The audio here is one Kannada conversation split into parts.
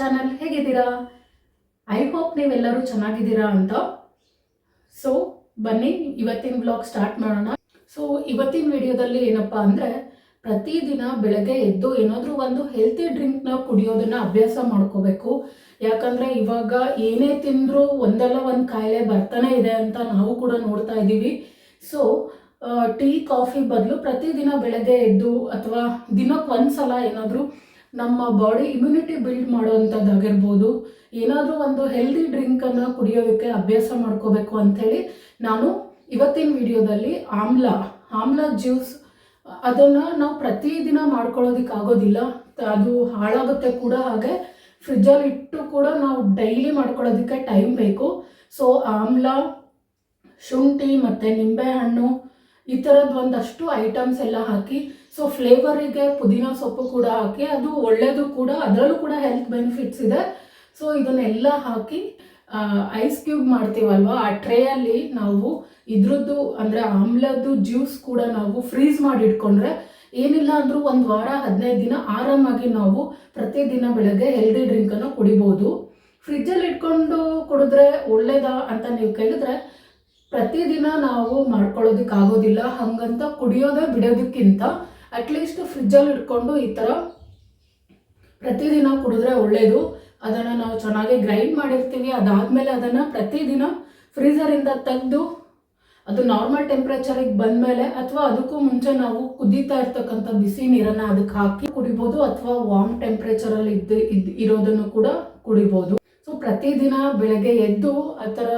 ಚಾನಲ್ ಹೇಗಿದ್ದೀರಾ? ಐ ಹೋಪ್ ನೀವೆಲ್ಲರೂ ಚೆನ್ನಾಗಿದ್ದೀರಾ ಅಂತ. ಸೊ ಬನ್ನಿ, ಇವತ್ತಿನ ಬ್ಲಾಗ್ ಸ್ಟಾರ್ಟ್ ಮಾಡೋಣ. ಸೊ ಇವತ್ತಿನ ವಿಡಿಯೋದಲ್ಲಿ ಏನಪ್ಪ ಅಂದರೆ, ಪ್ರತಿದಿನ ಬೆಳಗ್ಗೆ ಎದ್ದು ಏನಾದರೂ ಒಂದು ಹೆಲ್ತಿ ಡ್ರಿಂಕ್ನ ಕುಡಿಯೋದನ್ನ ಅಭ್ಯಾಸ ಮಾಡ್ಕೋಬೇಕು. ಯಾಕಂದರೆ ಇವಾಗ ಏನೇ ತಿಂದರೂ ಒಂದಲ್ಲ ಒಂದು ಕಾಯಿಲೆ ಬರ್ತಾನೆ ಇದೆ ಅಂತ ನಾವು ಕೂಡ ನೋಡ್ತಾ ಇದ್ದೀವಿ. ಸೊ ಟೀ, ಕಾಫಿ ಬದಲು ಪ್ರತಿದಿನ ಬೆಳಗ್ಗೆ ಎದ್ದು ಅಥವಾ ದಿನಕ್ಕೆ ಒಂದು ಸಲ ಏನಾದರೂ ನಮ್ಮ ಬಾಡಿ ಇಮ್ಯುನಿಟಿ ಬಿಲ್ಡ್ ಮಾಡೋವಂಥದ್ದಾಗಿರ್ಬೋದು ಏನಾದರೂ ಒಂದು ಹೆಲ್ದಿ ಡ್ರಿಂಕನ್ನು ಕುಡಿಯೋದಕ್ಕೆ ಅಭ್ಯಾಸ ಮಾಡ್ಕೋಬೇಕು ಅಂಥೇಳಿ ನಾನು ಇವತ್ತಿನ ವಿಡಿಯೋದಲ್ಲಿ ಆಮ್ಲ ಆಮ್ಲ ಜ್ಯೂಸ್ ಅದನ್ನು ನಾವು ಪ್ರತಿದಿನ ಮಾಡ್ಕೊಳ್ಳೋದಕ್ಕೆ ಆಗೋದಿಲ್ಲ. ಅದು ಹಾಳಾಗುತ್ತೆ ಕೂಡ ಹಾಗೆ ಫ್ರಿಜ್ಜಲ್ಲಿ ಇಟ್ಟು ಕೂಡ ನಾವು ಡೈಲಿ ಮಾಡ್ಕೊಳ್ಳೋದಕ್ಕೆ ಟೈಮ್ ಬೇಕು. ಸೊ ಆಮ್ಲ, ಶುಂಠಿ ಮತ್ತು ನಿಂಬೆಹಣ್ಣು ಈ ಥರದ್ದು ಒಂದಷ್ಟು ಐಟಮ್ಸ್ ಎಲ್ಲ ಹಾಕಿ ಸೊ ಫ್ಲೇವರಿಗೆ ಪುದೀನ ಸೊಪ್ಪು ಕೂಡ ಹಾಕಿ, ಅದು ಒಳ್ಳೆಯದು ಕೂಡ, ಅದರಲ್ಲೂ ಕೂಡ ಹೆಲ್ತ್ ಬೆನಿಫಿಟ್ಸ್ ಇದೆ. ಸೊ ಇದನ್ನೆಲ್ಲ ಹಾಕಿ ಐಸ್ ಕ್ಯೂಬ್ ಮಾಡ್ತೀವಲ್ವ, ಆ ಟ್ರೇಯಲ್ಲಿ ನಾವು ಇದ್ರದ್ದು, ಅಂದರೆ ಆಮ್ಲದ್ದು ಜ್ಯೂಸ್ ಕೂಡ ನಾವು ಫ್ರೀಸ್ ಮಾಡಿ ಇಟ್ಕೊಂಡ್ರೆ ಏನಿಲ್ಲ ಅಂದರೂ ಒಂದು ವಾರ, ಹದಿನೈದು ದಿನ ಆರಾಮಾಗಿ ನಾವು ಪ್ರತಿದಿನ ಬೆಳಗ್ಗೆ ಹೆಲ್ದಿ ಡ್ರಿಂಕನ್ನು ಕುಡಿಬೋದು. ಫ್ರಿಜ್ಜಲ್ಲಿ ಇಟ್ಕೊಂಡು ಕುಡಿದ್ರೆ ಒಳ್ಳೇದಾ ಅಂತ ನೀವು ಕೇಳಿದ್ರೆ, ಪ್ರತಿದಿನ ನಾವು ಮಾಡ್ಕೊಳ್ಳೋದಕ್ಕಾಗೋದಿಲ್ಲ, ಹಂಗಂತ ಕುಡಿಯೋದೇ ಬಿಡೋದಕ್ಕಿಂತ ಅಟ್ಲೀಸ್ಟ್ ಫ್ರಿಜ್ಜಲ್ಲಿ ಇಟ್ಕೊಂಡು ಈ ಥರ ಪ್ರತಿದಿನ ಕುಡಿದ್ರೆ ಒಳ್ಳೆಯದು ಅದನ್ನು ನಾವು ಚೆನ್ನಾಗಿ ಗ್ರೈಂಡ್ ಮಾಡಿರ್ತೀವಿ. ಅದಾದಮೇಲೆ ಅದನ್ನು ಪ್ರತಿದಿನ ಫ್ರೀಸರಿಂದ ತೆಗೆದು ಅದು ನಾರ್ಮಲ್ ಟೆಂಪ್ರೇಚರಿಗೆ ಬಂದಮೇಲೆ ಅಥವಾ ಅದಕ್ಕೂ ಮುಂಚೆ ನಾವು ಕುದೀತಾ ಇರ್ತಕ್ಕಂಥ ಬಿಸಿ ನೀರನ್ನು ಅದಕ್ಕೆ ಹಾಕಿ ಕುಡಿಬೋದು ಅಥವಾ ವಾರ್ಮ್ ಟೆಂಪ್ರೇಚರಲ್ಲಿ ಇದ್ದು ಇರೋದನ್ನು ಕೂಡ ಕುಡಿಬೋದು. ಸೊ ಪ್ರತಿದಿನ ಬೆಳಗ್ಗೆ ಎದ್ದು ಆ ಥರ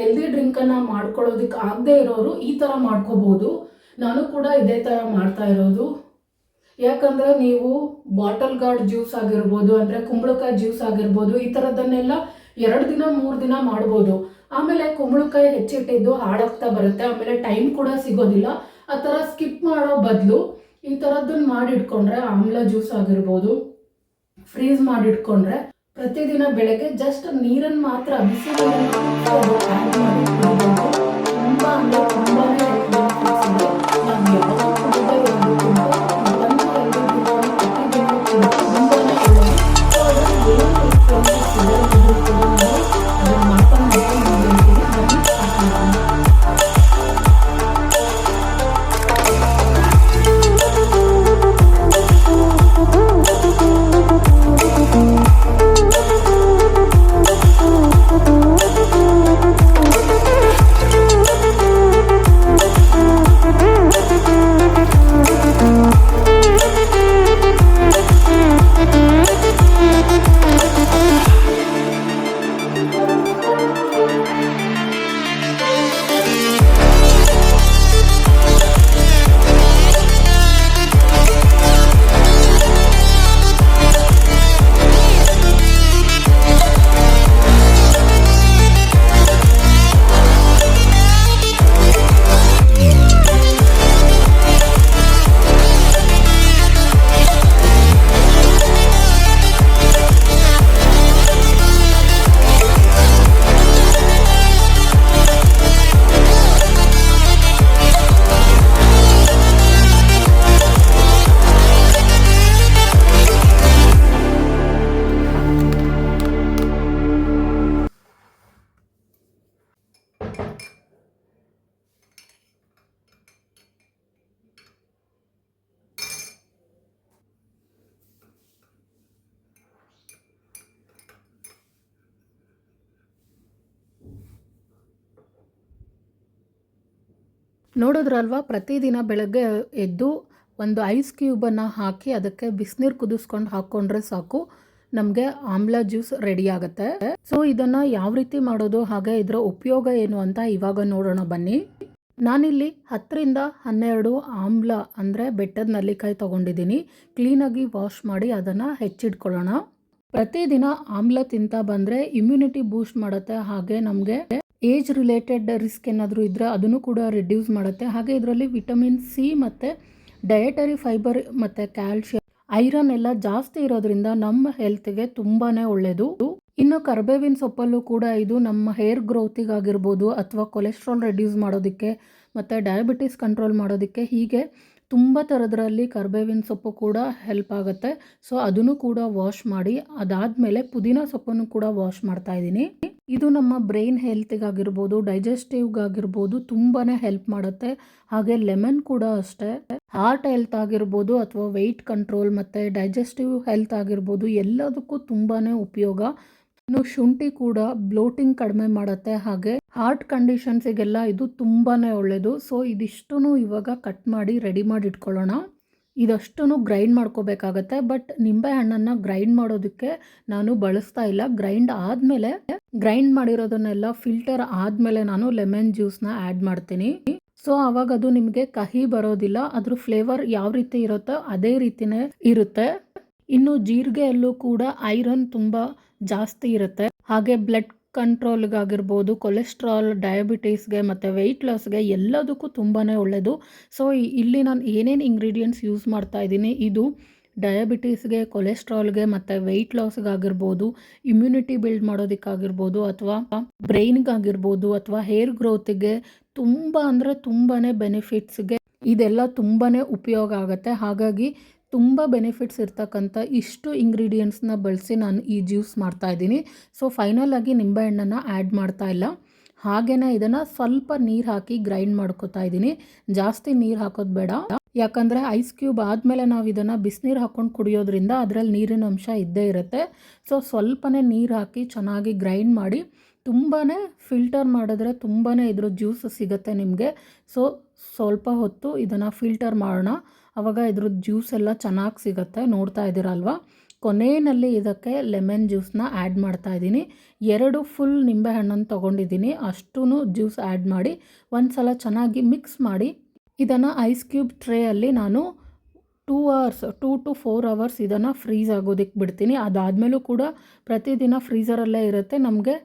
ಹೆಲ್ದಿ ಡ್ರಿಂಕನ್ನು ಮಾಡ್ಕೊಳ್ಳೋದಕ್ಕೆ ಆಗದೆ ಇರೋರು ಈ ಥರ ಮಾಡ್ಕೋಬೋದು. ನಾನು ಕೂಡ ಇದೇ ಥರ ಮಾಡ್ತಾ ಇರೋದು. ಯಾಕಂದರೆ ನೀವು ಬಾಟಲ್ ಗಾರ್ಡ್ ಜ್ಯೂಸ್ ಆಗಿರ್ಬೋದು, ಅಂದರೆ ಕುಂಬಳಕಾಯಿ ಜ್ಯೂಸ್ ಆಗಿರ್ಬೋದು, ಈ ಥರದನ್ನೆಲ್ಲ ಎರಡು ದಿನ, ಮೂರು ದಿನ ಮಾಡ್ಬೋದು. ಆಮೇಲೆ ಕುಂಬಳಕಾಯಿ ಹೆಚ್ಚಿಟ್ಟಿದ್ದು ಹಾಳಾಗ್ತಾ ಬರುತ್ತೆ, ಆಮೇಲೆ ಟೈಮ್ ಕೂಡ ಸಿಗೋದಿಲ್ಲ. ಆ ಥರ ಸ್ಕಿಪ್ ಮಾಡೋ ಬದಲು ಈ ಥರದ್ದನ್ನು ಮಾಡಿಟ್ಕೊಂಡ್ರೆ ಆಮ್ಲ ಜ್ಯೂಸ್ ಆಗಿರ್ಬೋದು. ಫ್ರೀಸ್ ಮಾಡಿಟ್ಕೊಂಡ್ರೆ ಪ್ರತಿದಿನ ಬೆಳಗ್ಗೆ ಜಸ್ಟ್ ನೀರನ್ನು ಮಾತ್ರ ಬಿಸಿ ತುಂಬ ಅಂದರೆ ತುಂಬಾ ನೋಡಿದ್ರಲ್ವಾ? ಪ್ರತಿದಿನ ಬೆಳಗ್ಗೆ ಎದ್ದು ಒಂದು ಐಸ್ ಕ್ಯೂಬನ್ನು ಹಾಕಿ ಅದಕ್ಕೆ ಬಿಸಿನೀರು ಕುದಿಸ್ಕೊಂಡು ಹಾಕ್ಕೊಂಡ್ರೆ ಸಾಕು. ನಮಗೆ ಆಮ್ಲ ಜ್ಯೂಸ್ ರೆಡಿ ಆಗುತ್ತೆ. ಸೊ ಇದನ್ನು ಯಾವ ರೀತಿ ಮಾಡೋದು, ಹಾಗೆ ಇದರ ಉಪಯೋಗ ಏನು ಅಂತ ಇವಾಗ ನೋಡೋಣ ಬನ್ನಿ. ನಾನಿಲ್ಲಿ ಹತ್ತರಿಂದ ಹನ್ನೆರಡು ಆಮ್ಲ ಅಂದರೆ ಬೆಟ್ಟದ ನಲ್ಲಿಕಾಯಿ ತೊಗೊಂಡಿದ್ದೀನಿ. ಕ್ಲೀನಾಗಿ ವಾಶ್ ಮಾಡಿ ಅದನ್ನು ಹೆಚ್ಚಿಟ್ಕೊಳ್ಳೋಣ. ಪ್ರತಿದಿನ ಆಮ್ಲ ತಿಂತಾ ಬಂದರೆ ಇಮ್ಯುನಿಟಿ ಬೂಸ್ಟ್ ಮಾಡುತ್ತೆ. ಹಾಗೆ ನಮಗೆ ಏಜ್ ರಿಲೇಟೆಡ್ ರಿಸ್ಕ್ ಏನಾದರೂ ಇದ್ದರೆ ಅದನ್ನು ಕೂಡ ರಿಡ್ಯೂಸ್ ಮಾಡುತ್ತೆ. ಹಾಗೆ ಇದರಲ್ಲಿ ವಿಟಮಿನ್ ಸಿ ಮತ್ತು ಡಯಟರಿ ಫೈಬರ್ ಮತ್ತು ಕ್ಯಾಲ್ಶಿಯಂ ಐರನ್ ಎಲ್ಲ ಜಾಸ್ತಿ ಇರೋದ್ರಿಂದ ನಮ್ಮ ಹೆಲ್ತ್ಗೆ ತುಂಬಾ ಒಳ್ಳೆಯದು ಇನ್ನು ಕರ್ಬೇವಿನ ಸೊಪ್ಪಲ್ಲೂ ಕೂಡ ಇದು ನಮ್ಮ ಹೇರ್ ಗ್ರೋತಿಗಾಗಿರ್ಬೋದು ಅಥವಾ ಕೊಲೆಸ್ಟ್ರಾಲ್ ರೆಡ್ಯೂಸ್ ಮಾಡೋದಕ್ಕೆ ಮತ್ತು ಡಯಾಬಿಟಿಸ್ ಕಂಟ್ರೋಲ್ ಮಾಡೋದಕ್ಕೆ ಹೀಗೆ ತುಂಬ ಥರದ್ರಲ್ಲಿ ಕರ್ಬೇವಿನ ಸೊಪ್ಪು ಕೂಡ ಹೆಲ್ಪ್ ಆಗುತ್ತೆ. ಸೊ ಅದನ್ನು ಕೂಡ ವಾಶ್ ಮಾಡಿ ಅದಾದಮೇಲೆ ಪುದೀನ ಸೊಪ್ಪನ್ನು ಕೂಡ ವಾಶ್ ಮಾಡ್ತಾ ಇದ್ದೀನಿ. ಇದು ನಮ್ಮ ಬ್ರೈನ್ ಹೆಲ್ತಿಗಾಗಿರ್ಬೋದು, ಡೈಜೆಸ್ಟಿವ್ಗಾಗಿರ್ಬೋದು ತುಂಬಾ ಹೆಲ್ಪ್ ಮಾಡುತ್ತೆ. ಹಾಗೆ ಲೆಮನ್ ಕೂಡ ಅಷ್ಟೇ. ಹಾರ್ಟ್ ಹೆಲ್ತ್ ಆಗಿರ್ಬೋದು ಅಥವಾ ವೆಯ್ಟ್ ಕಂಟ್ರೋಲ್ ಮತ್ತು ಡೈಜೆಸ್ಟಿವ್ ಹೆಲ್ತ್ ಆಗಿರ್ಬೋದು ಎಲ್ಲದಕ್ಕೂ ತುಂಬಾ ಉಪಯೋಗ. ಇನ್ನು ಶುಂಠಿ ಕೂಡ ಬ್ಲೋಟಿಂಗ್ ಕಡಿಮೆ ಮಾಡುತ್ತೆ. ಹಾಗೆ ಹಾರ್ಟ್ ಕಂಡೀಷನ್ಸಿಗೆಲ್ಲ ಇದು ತುಂಬಾ ಒಳ್ಳೆಯದು ಸೊ ಇದಿಷ್ಟು ಇವಾಗ ಕಟ್ ಮಾಡಿ ರೆಡಿ ಮಾಡಿ ಇಟ್ಕೊಳ್ಳೋಣ ಇದಷ್ಟು ಗ್ರೈಂಡ್ ಮಾಡ್ಕೋಬೇಕಾಗತ್ತೆ ಬಟ್ ನಿಂಬೆ ಹಣ್ಣನ್ನು ಗ್ರೈಂಡ್ ಮಾಡೋದಕ್ಕೆ ನಾನು ಬಳಸ್ತಾ ಇಲ್ಲ. ಗ್ರೈಂಡ್ ಆದಮೇಲೆ ಗ್ರೈಂಡ್ ಮಾಡಿರೋದನ್ನೆಲ್ಲ ಫಿಲ್ಟರ್ ಆದಮೇಲೆ ನಾನು ಲೆಮನ್ ಜ್ಯೂಸ್ನ ಆ್ಯಡ್ ಮಾಡ್ತೀನಿ. ಸೊ ಅವಾಗ ಅದು ನಿಮಗೆ ಕಹಿ ಬರೋದಿಲ್ಲ, ಅದ್ರ ಫ್ಲೇವರ್ ಯಾವ ರೀತಿ ಇರುತ್ತೋ ಅದೇ ರೀತಿನೇ ಇರುತ್ತೆ. ಇನ್ನು ಜೀರಿಗೆಯಲ್ಲೂ ಕೂಡ ಐರನ್ ತುಂಬ ಜಾಸ್ತಿ ಇರುತ್ತೆ. ಹಾಗೆ ಬ್ಲಡ್ ಕಂಟ್ರೋಲ್ಗಾಗಿರ್ಬೋದು ಕೊಲೆಸ್ಟ್ರಾಲ್ ಡಯಾಬಿಟೀಸ್ಗೆ ಮತ್ತು ವೆಯ್ಟ್ ಲಾಸ್ಗೆ ಎಲ್ಲದಕ್ಕೂ ತುಂಬಾ ಒಳ್ಳೆಯದು ಸೊ ಇಲ್ಲಿ ನಾನು ಏನೇನು ಇಂಗ್ರೀಡಿಯೆಂಟ್ಸ್ ಯೂಸ್ ಮಾಡ್ತಾ ಇದ್ದೀನಿ, ಇದು ಡಯಾಬಿಟೀಸ್ಗೆ ಕೊಲೆಸ್ಟ್ರಾಲ್ಗೆ ಮತ್ತು ವೆಯ್ಟ್ ಲಾಸ್ಗಾಗಿರ್ಬೋದು ಇಮ್ಯುನಿಟಿ ಬಿಲ್ಡ್ ಮಾಡೋದಕ್ಕಾಗಿರ್ಬೋದು, ಅಥವಾ ಬ್ರೈನ್ಗಾಗಿರ್ಬೋದು ಅಥವಾ ಹೇರ್ ಗ್ರೋತಿಗೆ ತುಂಬ ಅಂದರೆ ತುಂಬಾ ಬೆನಿಫಿಟ್ಸ್ಗೆ ಇದೆಲ್ಲ ತುಂಬಾ ಉಪಯೋಗ ಆಗುತ್ತೆ. ಹಾಗಾಗಿ ತುಂಬ ಬೆನಿಫಿಟ್ಸ್ ಇರ್ತಕ್ಕಂಥ ಇಷ್ಟು ಇಂಗ್ರೀಡಿಯೆಂಟ್ಸ್ನ ಬಳಸಿ ನಾನು ಈ ಜ್ಯೂಸ್ ಮಾಡ್ತಾ ಇದ್ದೀನಿ. ಸೊ ಫೈನಲ್ ಆಗಿ ನಿಂಬೆಹಣ್ಣನ್ನು ಆ್ಯಡ್ ಮಾಡ್ತಾ ಇಲ್ಲ. ಹಾಗೇನೆ ಇದನ್ನು ಸ್ವಲ್ಪ ನೀರು ಹಾಕಿ ಗ್ರೈಂಡ್ ಮಾಡ್ಕೋತಾ ಇದ್ದೀನಿ. ಜಾಸ್ತಿ ನೀರು ಹಾಕೋದು ಬೇಡ. ಯಾಕಂದರೆ ಐಸ್ ಕ್ಯೂಬ್ ಆದಮೇಲೆ ನಾವು ಇದನ್ನು ಬಿಸಿನೀರು ಹಾಕ್ಕೊಂಡು ಕುಡಿಯೋದ್ರಿಂದ ಅದರಲ್ಲಿ ನೀರಿನ ಅಂಶ ಇದ್ದೇ ಇರುತ್ತೆ. ಸೊ ಸ್ವಲ್ಪನೇ ನೀರು ಹಾಕಿ ಚೆನ್ನಾಗಿ ಗ್ರೈಂಡ್ ಮಾಡಿ ತುಂಬಾ ಫಿಲ್ಟರ್ ಮಾಡಿದ್ರೆ ತುಂಬಾ ಇದ್ರ ಜ್ಯೂಸ್ ಸಿಗುತ್ತೆ ನಿಮಗೆ. ಸೊ ಸ್ವಲ್ಪ ಹೊತ್ತು ಇದನ್ನು ಫಿಲ್ಟರ್ ಮಾಡೋಣ. ಆವಾಗ ಇದ್ರದ್ದು ಜ್ಯೂಸ್ ಎಲ್ಲ ಚೆನ್ನಾಗಿ ಸಿಗುತ್ತೆ, ನೋಡ್ತಾ ಇದ್ದೀರಲ್ವ? ಕೊನೆಯಲ್ಲಿ ಇದಕ್ಕೆ ಲೆಮನ್ ಜ್ಯೂಸನ್ನ ಆ್ಯಡ್ ಮಾಡ್ತಾ ಇದ್ದೀನಿ. ಎರಡು ಫುಲ್ ನಿಂಬೆ ಹಣ್ಣನ್ನು ತೊಗೊಂಡಿದ್ದೀನಿ. ಅಷ್ಟೂ ಜ್ಯೂಸ್ ಆ್ಯಡ್ ಮಾಡಿ ಒಂದು ಸಲ ಚೆನ್ನಾಗಿ ಮಿಕ್ಸ್ ಮಾಡಿ, ಇದನ್ನು ಐಸ್ ಕ್ಯೂಬ್ ಟ್ರೇಯಲ್ಲಿ ನಾನು two hours two to four hours ಇದನ್ನು ಫ್ರೀಸ್ ಆಗೋದಕ್ಕೆ ಬಿಡ್ತೀನಿ. ಅದಾದಮೇಲೂ ಕೂಡ ಪ್ರತಿದಿನ ಫ್ರೀಸರಲ್ಲೇ ಇರುತ್ತೆ. ನಮಗೆ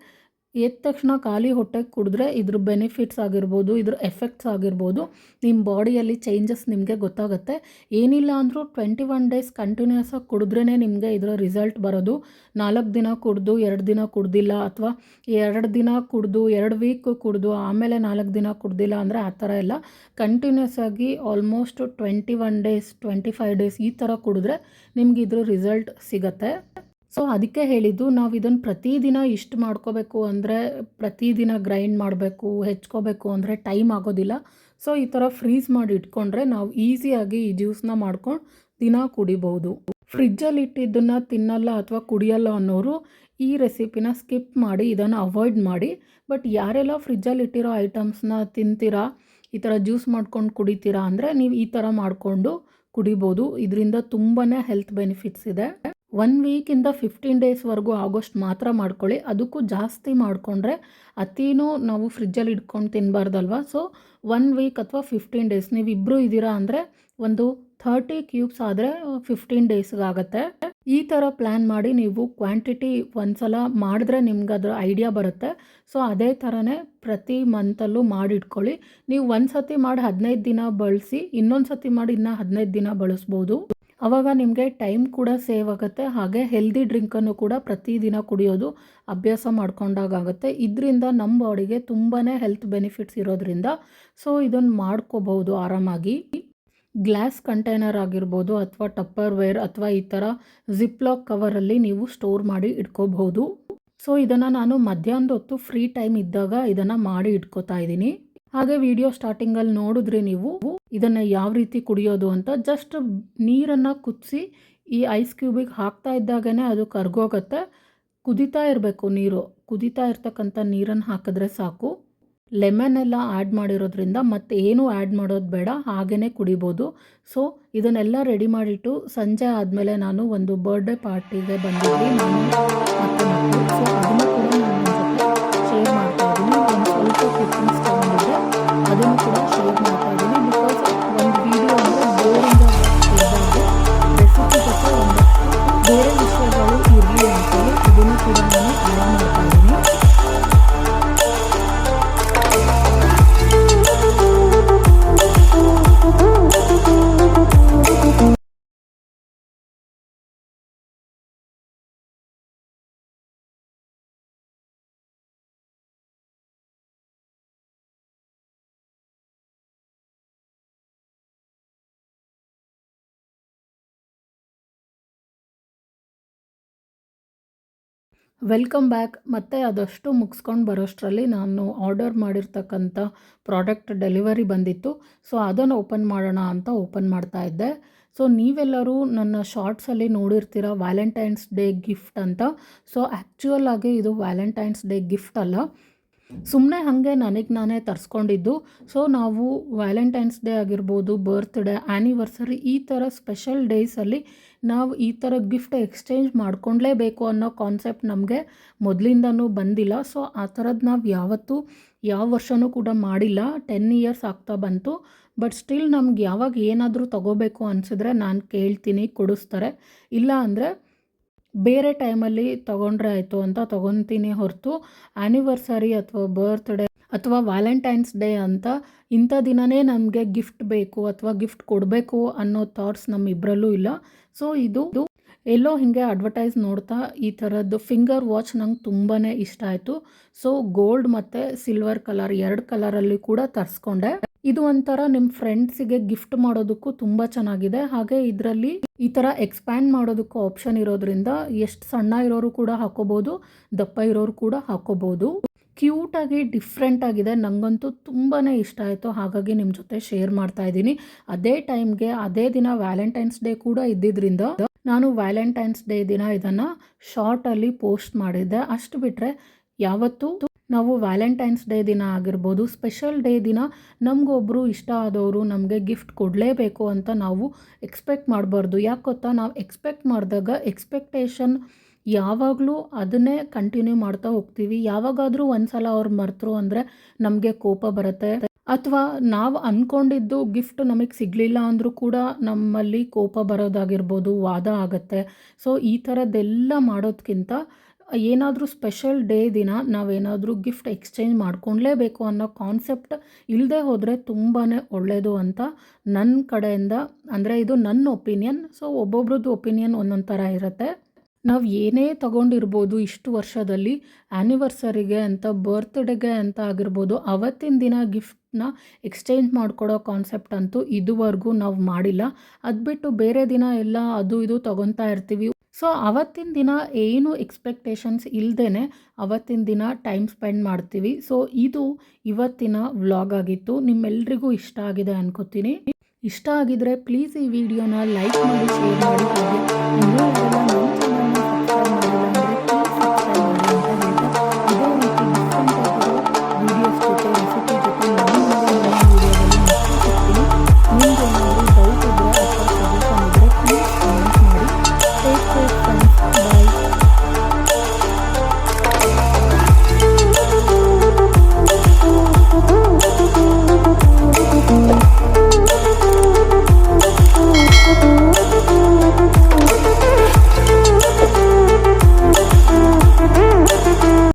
ಎದ್ದ ತಕ್ಷಣ ಖಾಲಿ ಹೊಟ್ಟೆಗೆ ಕುಡಿದ್ರೆ ಇದ್ರ ಬೆನಿಫಿಟ್ಸ್ ಆಗಿರ್ಬೋದು, ಇದ್ರ ಎಫೆಕ್ಟ್ಸ್ ಆಗಿರ್ಬೋದು ನಿಮ್ಮ ಬಾಡಿಯಲ್ಲಿ ಚೇಂಜಸ್ ನಿಮಗೆ ಗೊತ್ತಾಗುತ್ತೆ. ಏನಿಲ್ಲ ಅಂದರೂ ಟ್ವೆಂಟಿ ಒನ್ ಡೇಸ್ ಕಂಟಿನ್ಯೂಸ್ ಆಗಿ ಕುಡಿದ್ರೇ ನಿಮಗೆ ಇದರ ರಿಸಲ್ಟ್ ಬರೋದು. ನಾಲ್ಕು ದಿನ ಕುಡಿದು, ಎರಡು ದಿನ ಕುಡ್ದಿಲ್ಲ ಅಥವಾ ಎರಡು ದಿನ ಕುಡಿದು, ಎರಡು ವೀಕ್ ಕುಡಿದು, ಆಮೇಲೆ ನಾಲ್ಕು ದಿನ ಕುಡ್ದಿಲ್ಲ ಅಂದರೆ ಆ ಥರ ಎಲ್ಲ ಕಂಟಿನ್ಯೂಸ್ ಆಗಿ almost twenty one days twenty five days ಈ ಥರ ಕುಡಿದ್ರೆ ನಿಮ್ಗೆ ಇದ್ರ ರಿಸಲ್ಟ್ ಸಿಗತ್ತೆ. ಸೊ ಅದಕ್ಕೆ ಹೇಳಿದ್ದು ನಾವು ಇದನ್ನು ಪ್ರತಿದಿನ ಇಷ್ಟು ಮಾಡ್ಕೋಬೇಕು ಅಂದರೆ ಪ್ರತಿದಿನ ಗ್ರೈಂಡ್ ಮಾಡಬೇಕು, ಹೆಚ್ಕೋಬೇಕು ಅಂದರೆ ಟೈಮ್ ಆಗೋದಿಲ್ಲ. ಸೊ ಈ ಥರ ಫ್ರೀಸ್ ಮಾಡಿ ಇಟ್ಕೊಂಡ್ರೆ ನಾವು ಈಸಿಯಾಗಿ ಈ ಜ್ಯೂಸನ್ನ ಮಾಡ್ಕೊಂಡು ದಿನ ಕುಡಿಬಹುದು ಫ್ರಿಜ್ಜಲ್ಲಿ ಇಟ್ಟಿದ್ದನ್ನು ತಿನ್ನಲ್ಲ ಅಥವಾ ಕುಡಿಯಲ್ಲ ಅನ್ನೋರು ಈ ರೆಸಿಪಿನ ಸ್ಕಿಪ್ ಮಾಡಿ ಇದನ್ನು ಅವಾಯ್ಡ್ ಮಾಡಿ. ಬಟ್ ಯಾರೆಲ್ಲ ಫ್ರಿಜ್ಜಲ್ಲಿ ಇಟ್ಟಿರೋ ಐಟಮ್ಸ್ನ ತಿಂತೀರಾ, ಈ ಥರ ಜ್ಯೂಸ್ ಮಾಡ್ಕೊಂಡು ಕುಡಿತೀರಾ ಅಂದರೆ ನೀವು ಈ ಥರ ಮಾಡಿಕೊಂಡು ಕುಡಿಬೋದು. ಇದರಿಂದ ತುಂಬಾ ಹೆಲ್ತ್ ಬೆನಿಫಿಟ್ಸ್ ಇದೆ. ಒನ್ ವೀಕಿಂದ ಫಿಫ್ಟೀನ್ ಡೇಸ್ವರೆಗೂ ಆಗೋಷ್ಟು ಮಾತ್ರ ಮಾಡ್ಕೊಳ್ಳಿ. ಅದಕ್ಕೂ ಜಾಸ್ತಿ ಮಾಡಿಕೊಂಡ್ರೆ ಅತೀನೂ ನಾವು ಫ್ರಿಜ್ಜಲ್ಲಿ ಇಟ್ಕೊಂಡು ತಿನ್ನಬಾರ್ದಲ್ವ ಸೊ ಒನ್ ವೀಕ್ ಅಥವಾ ಫಿಫ್ಟೀನ್ ಡೇಸ್ ನೀವು ಇಬ್ಬರು ಇದ್ದೀರಾ ಅಂದರೆ ಒಂದು ಥರ್ಟಿ ಕ್ಯೂಬ್ಸ್ ಆದರೆ ಫಿಫ್ಟೀನ್ ಡೇಸ್ಗಾಗತ್ತೆ ಈ ಥರ ಪ್ಲ್ಯಾನ್ ಮಾಡಿ ನೀವು ಕ್ವಾಂಟಿಟಿ ಒಂದು ಸಲ ಮಾಡಿದ್ರೆ ನಿಮ್ಗೆ ಅದರ ಐಡಿಯಾ ಬರುತ್ತೆ. ಸೊ ಅದೇ ಥರನೇ ಪ್ರತಿ ಮಂತಲ್ಲೂ ಮಾಡಿಟ್ಕೊಳ್ಳಿ. ನೀವು ಒಂದು ಸತಿ ಮಾಡಿ ಹದಿನೈದು ದಿನ ಬಳಸಿ ಇನ್ನೊಂದು ಸತಿ ಮಾಡಿ ಇನ್ನೂ ಹದಿನೈದು ದಿನ ಬಳಸ್ಬೋದು. ಆವಾಗ ನಿಮಗೆ ಟೈಮ್ ಕೂಡ ಸೇವ್ ಆಗುತ್ತೆ. ಹಾಗೆ ಹೆಲ್ದಿ ಡ್ರಿಂಕನ್ನು ಕೂಡ ಪ್ರತಿದಿನ ಕುಡಿಯೋದು ಅಭ್ಯಾಸ ಮಾಡ್ಕೊಂಡಾಗುತ್ತೆ ಇದರಿಂದ ನಮ್ಮ ಬಾಡಿಗೆ ತುಂಬಾ ಹೆಲ್ತ್ ಬೆನಿಫಿಟ್ಸ್ ಇರೋದ್ರಿಂದ ಸೊ ಇದನ್ನು ಮಾಡ್ಕೋಬಹುದು ಆರಾಮಾಗಿ. ಗ್ಲಾಸ್ ಕಂಟೈನರ್ ಆಗಿರ್ಬೋದು ಅಥವಾ ಟಪ್ಪರ್ ವೇರ್ ಅಥವಾ ಈ ಥರ ಜಿಪ್ಲಾಕ್ ಕವರಲ್ಲಿ ನೀವು ಸ್ಟೋರ್ ಮಾಡಿ ಇಟ್ಕೋಬಹುದು. ಸೊ ಇದನ್ನು ನಾನು ಮಧ್ಯಾಹ್ನದ ಹೊತ್ತು ಫ್ರೀ ಟೈಮ್ ಇದ್ದಾಗ ಇದನ್ನು ಮಾಡಿ ಇಟ್ಕೋತಾ ಇದ್ದೀನಿ. ಹಾಗೆ ವಿಡಿಯೋ ಸ್ಟಾರ್ಟಿಂಗಲ್ಲಿ ನೋಡಿದ್ರೆ ನೀವು ಇದನ್ನು ಯಾವ ರೀತಿ ಕುಡಿಯೋದು ಅಂತ ಜಸ್ಟ್ ನೀರನ್ನು ಕುದಿಸಿ ಈ ಐಸ್ ಕ್ಯೂಬಿಗೆ ಹಾಕ್ತಾ ಇದ್ದಾಗನೇ ಅದು ಕರ್ಗೋಗತ್ತೆ. ಕುದಿತಾ ಇರಬೇಕು ನೀರು. ಕುದಿತಾ ಇರ್ತಕ್ಕಂಥ ನೀರನ್ನು ಹಾಕಿದ್ರೆ ಸಾಕು. ಲೆಮನ್ ಎಲ್ಲ ಆ್ಯಡ್ ಮಾಡಿರೋದ್ರಿಂದ ಮತ್ತೆ ಏನು ಆ್ಯಡ್ ಮಾಡೋದು ಬೇಡ ಹಾಗೇ ಕುಡಿಬೋದು. ಸೊ ಇದನ್ನೆಲ್ಲ ರೆಡಿ ಮಾಡಿಟ್ಟು ಸಂಜೆ ಆದಮೇಲೆ ನಾನು ಒಂದು ಬರ್ಡೇ ಪಾರ್ಟಿಗೆ ಬಂದಿದ್ದೆ ನಾನು ಸೊ ಅದನ್ನು ಕೂಡ ನಾನು ಶೇರ್ ಮಾಡ್ತಾ ಇದ್ದೀನಿ. ಒಂದು ಸ್ವಲ್ಪ ವೆಲ್ಕಮ್ ಬ್ಯಾಕ್. ಮತ್ತೆ ಅದಷ್ಟು ಮುಗಿಸ್ಕೊಂಡು ಬರೋಷ್ಟರಲ್ಲಿ ನಾನು ಆರ್ಡರ್ ಮಾಡಿರ್ತಕ್ಕಂಥ ಪ್ರಾಡಕ್ಟ್ ಡೆಲಿವರಿ ಬಂದಿತ್ತು. ಸೊ, ಅದನ್ನು ಓಪನ್ ಮಾಡೋಣ ಅಂತ ಓಪನ್ ಮಾಡ್ತಾ ಇದ್ದೆ. ಸೊ, ನೀವೆಲ್ಲರೂ ನನ್ನ ಶಾರ್ಟ್ಸಲ್ಲಿ ನೋಡಿರ್ತೀರ ವ್ಯಾಲೆಂಟೈನ್ಸ್ ಡೇ ಗಿಫ್ಟ್ ಅಂತ. ಸೊ ಆ್ಯಕ್ಚುಯಲ್ ಆಗಿ ಇದು ವ್ಯಾಲೆಂಟೈನ್ಸ್ ಡೇ ಗಿಫ್ಟ್ ಅಲ್ಲ. ಸುಮ್ಮನೆ ಹಾಗೆ ನನಗೆ ನಾನೇ ತರಿಸ್ಕೊಂಡಿದ್ದು. ಸೊ ನಾವು ವ್ಯಾಲೆಂಟೈನ್ಸ್ ಡೇ ಆಗಿರ್ಬೋದು ಬರ್ತ್ಡೇ ಆ್ಯನಿವರ್ಸರಿ ಈ ಥರ ಸ್ಪೆಷಲ್ ಡೇಸಲ್ಲಿ ನಾವು ಈ ಥರ ಗಿಫ್ಟ್ ಎಕ್ಸ್ಚೇಂಜ್ ಮಾಡ್ಕೊಳ್ಲೇಬೇಕು ಅನ್ನೋ ಕಾನ್ಸೆಪ್ಟ್ ನಮಗೆ ಮೊದಲಿಂದನೂ ಬಂದಿಲ್ಲ. ಸೊ ಆ ಥರದ್ದು ನಾವು ಯಾವತ್ತೂ ಯಾವ ವರ್ಷವೂ ಕೂಡ ಮಾಡಿಲ್ಲ. ಟೆನ್ ಇಯರ್ಸ್ ಆಗ್ತಾ ಬಂತು. ಬಟ್ ಸ್ಟಿಲ್ ನಮ್ಗೆ ಯಾವಾಗ ಏನಾದರೂ ತಗೋಬೇಕು ಅನಿಸಿದ್ರೆ ನಾನು ಕೇಳ್ತೀನಿ, ಕೊಡಿಸ್ತಾರೆ. ಇಲ್ಲ ಅಂದರೆ ಬೇರೆ ಟೈಮಲ್ಲಿ ತೊಗೊಂಡ್ರೆ ಆಯಿತು ಅಂತ ತೊಗೊತೀನಿ ಹೊರತು ಆ್ಯನಿವರ್ಸರಿ ಅಥವಾ ಬರ್ತ್ಡೇ ಅಥವಾ ವ್ಯಾಲೆಂಟೈನ್ಸ್ ಡೇ ಅಂತ ಇಂಥ ದಿನವೇ ನಮಗೆ ಗಿಫ್ಟ್ ಬೇಕು ಅಥವಾ ಗಿಫ್ಟ್ ಕೊಡಬೇಕು ಅನ್ನೋ ಥಾಟ್ಸ್ ನಮ್ಮಿಬ್ಬರಲ್ಲೂ ಇಲ್ಲ. ಸೊ ಇದು ಎಲ್ಲೋ ಹಿಂಗೆ ಅಡ್ವರ್ಟೈಸ್ ನೋಡ್ತಾ ಈ ಥರದ್ದು ಫಿಂಗರ್ ವಾಚ್ ನಂಗೆ ತುಂಬಾ ಇಷ್ಟ ಆಯಿತು. ಸೊ ಗೋಲ್ಡ್ ಮತ್ತು ಸಿಲ್ವರ್ ಕಲರ್ ಎರಡು ಕಲರಲ್ಲಿ ಕೂಡ ತರಿಸ್ಕೊಂಡೆ. ಇದು ಒಂಥರ ನಿಮ್ಮ ಫ್ರೆಂಡ್ಸಿಗೆ ಗಿಫ್ಟ್ ಮಾಡೋದಕ್ಕೂ ತುಂಬ ಚೆನ್ನಾಗಿದೆ. ಹಾಗೆ ಇದರಲ್ಲಿ ಈ ಥರ ಎಕ್ಸ್ಪ್ಯಾಂಡ್ ಮಾಡೋದಕ್ಕೂ ಆಪ್ಷನ್ ಇರೋದ್ರಿಂದ ಎಷ್ಟು ಸಣ್ಣ ಇರೋರು ಕೂಡ ಹಾಕೋಬೋದು, ದಪ್ಪ ಇರೋರು ಕೂಡ ಹಾಕೋಬೋದು. ಕ್ಯೂಟಾಗಿ ಡಿಫ್ರೆಂಟ್ ಆಗಿದೆ. ನನಗಂತೂ ತುಂಬಾ ಇಷ್ಟ ಆಯಿತು. ಹಾಗಾಗಿ ನಿಮ್ಮ ಜೊತೆ ಶೇರ್ ಮಾಡ್ತಾ ಇದ್ದೀನಿ. ಅದೇ ಟೈಮ್ಗೆ ಅದೇ ದಿನ ವ್ಯಾಲೆಂಟೈನ್ಸ್ ಡೇ ಕೂಡ ಇದ್ದಿದ್ದರಿಂದ ನಾನು ವ್ಯಾಲೆಂಟೈನ್ಸ್ ಡೇ ದಿನ ಇದನ್ನು ಶಾರ್ಟಲ್ಲಿ ಪೋಸ್ಟ್ ಮಾಡಿದ್ದೆ. ಅಷ್ಟು ಬಿಟ್ಟರೆ ಯಾವತ್ತೂ ನಾವು ವ್ಯಾಲೆಂಟೈನ್ಸ್ ಡೇ ದಿನ ಆಗಿರ್ಬೋದು ಸ್ಪೆಷಲ್ ಡೇ ದಿನ ನಮಗೊಬ್ಬರು ಇಷ್ಟ ಆದವರು ನಮಗೆ ಗಿಫ್ಟ್ ಕೊಡಲೇಬೇಕು ಅಂತ ನಾವು ಎಕ್ಸ್ಪೆಕ್ಟ್ ಮಾಡಬಾರ್ದು. ಯಾಕೆ ಗೊತ್ತಾ? ನಾವು ಎಕ್ಸ್ಪೆಕ್ಟ್ ಮಾಡಿದಾಗ ಎಕ್ಸ್ಪೆಕ್ಟೇಷನ್ ಯಾವಾಗಲೂ ಅದನ್ನೇ ಕಂಟಿನ್ಯೂ ಮಾಡ್ತಾ ಹೋಗ್ತೀವಿ. ಯಾವಾಗಾದರೂ ಒಂದು ಸಲ ಅವ್ರು ಮರೆತರು ಅಂದರೆ ನಮಗೆ ಕೋಪ ಬರುತ್ತೆ. ಅಥವಾ ನಾವು ಅಂದ್ಕೊಂಡಿದ್ದು ಗಿಫ್ಟ್ ನಮಗೆ ಸಿಗಲಿಲ್ಲ ಅಂದರೂ ಕೂಡ ನಮ್ಮಲ್ಲಿ ಕೋಪ ಬರೋದಾಗಿರ್ಬೋದು, ವಾದ ಆಗುತ್ತೆ. ಸೊ ಈ ಥರದ್ದೆಲ್ಲ ಮಾಡೋದಕ್ಕಿಂತ ಏನಾದರೂ ಸ್ಪೆಷಲ್ ಡೇ ದಿನ ನಾವೇನಾದರೂ ಗಿಫ್ಟ್ ಎಕ್ಸ್ಚೇಂಜ್ ಮಾಡ್ಕೊಳ್ಲೇಬೇಕು ಅನ್ನೋ ಕಾನ್ಸೆಪ್ಟ್ ಇಲ್ಲದೆ ಹೋದರೆ ತುಂಬಾ ಒಳ್ಳೆಯದು ಅಂತ ನನ್ನ ಕಡೆಯಿಂದ, ಅಂದರೆ ಇದು ನನ್ನ ಒಪಿನಿಯನ್, ಸೊ ಒಬ್ಬೊಬ್ರದ್ದು ಒಪಿನಿಯನ್ ಒಂದೊಂದು ಥರ ಇರುತ್ತೆ. ನಾವು ಏನೇ ತಗೊಂಡಿರ್ಬೋದು ಇಷ್ಟು ವರ್ಷದಲ್ಲಿ ಆ್ಯನಿವರ್ಸರಿಗೆ ಅಂತ, ಬರ್ತ್ಡೇಗೆ ಅಂತ ಆಗಿರ್ಬೋದು, ಅವತ್ತಿನ ದಿನ ಗಿಫ್ಟ್ನ ಎಕ್ಸ್ಚೇಂಜ್ ಮಾಡಿಕೊಡೋ ಕಾನ್ಸೆಪ್ಟ್ ಅಂತೂ ಇದುವರೆಗೂ ನಾವು ಮಾಡಿಲ್ಲ. ಅದು ಬಿಟ್ಟು ಬೇರೆ ದಿನ ಎಲ್ಲ ಅದು ಇದು ತೊಗೊತಾ ಇರ್ತೀವಿ. ಸೊ ಅವತ್ತಿನ ದಿನ ಏನು ಎಕ್ಸ್ಪೆಕ್ಟೇಷನ್ಸ್ ಇಲ್ಲದೇ ಅವತ್ತಿನ ದಿನ ಟೈಮ್ ಸ್ಪೆಂಡ್ ಮಾಡ್ತೀವಿ. ಸೊ ಇದು ಇವತ್ತಿನ ವ್ಲಾಗ್ ಆಗಿತ್ತು. ನಿಮ್ಮೆಲ್ರಿಗೂ ಇಷ್ಟ ಆಗಿದೆ ಅನ್ಕೋತೀನಿ. ಇಷ್ಟ ಆಗಿದ್ರೆ ಪ್ಲೀಸ್ ಈ ವಿಡಿಯೋನ ಲೈಕ್ ಮಾಡಿ ಶೇರ್ ಮಾಡಿ